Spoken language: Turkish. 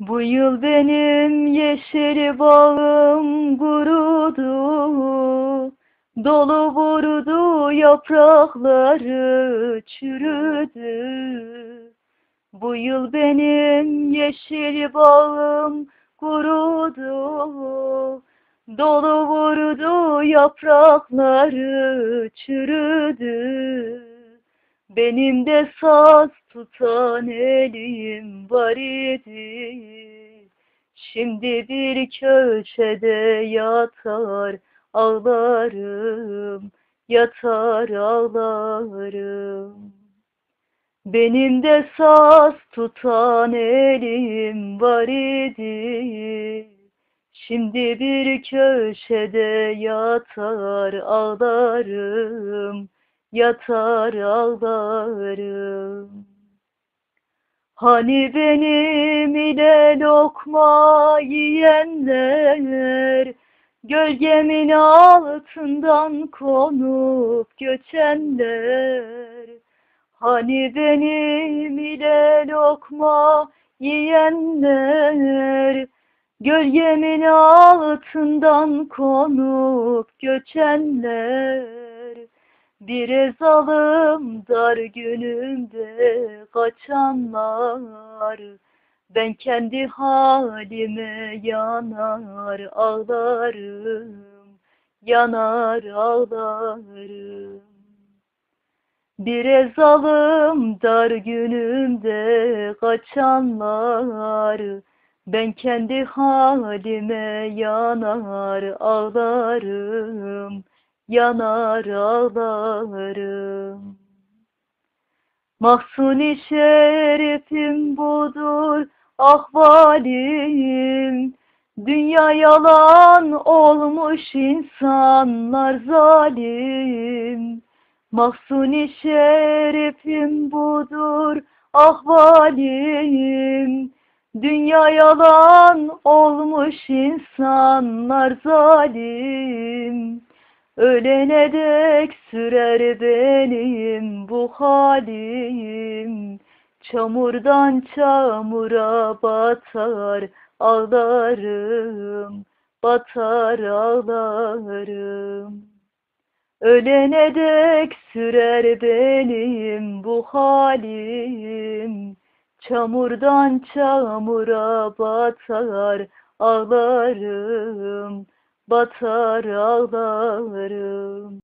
Bu yıl benim yeşil bağım kurudu, dolu vurdu yaprakları çürüdü. Bu yıl benim yeşil bağım kurudu, dolu vurdu yaprakları çürüdü. Benim de saz tutan elim var idi. Şimdi bir köşede yatar ağlarım, yatar ağlarım. Benim de saz tutan elim var idi. Şimdi bir köşede yatar ağlarım, yatar ağlarım. Hani benim ile lokma yiyenler, gölgemin altından konup göçenler. Hani benim ile lokma yiyenler, gölgemin altından konup göçenler. Bir zalim dar günümde kaçanlar. Ben kendi halime yanar ağlarım Yanar ağlarım. Bir zalim dar günümde kaçanlar. Ben kendi halime yanar ağlarım yanar ağlarım. Mahsuni şerefim budur ahvalim. Dünya yalan olmuş insanlar zalim. Mahsuni şerefim budur ahvalim. Dünya yalan olmuş insanlar zalim. Ölene dek sürer benim bu halim. Çamurdan çamura batar ağlarım, batar ağlarım. Ölene dek sürer benim bu halim. Çamurdan çamura batar ağlarım, batar ağlarım.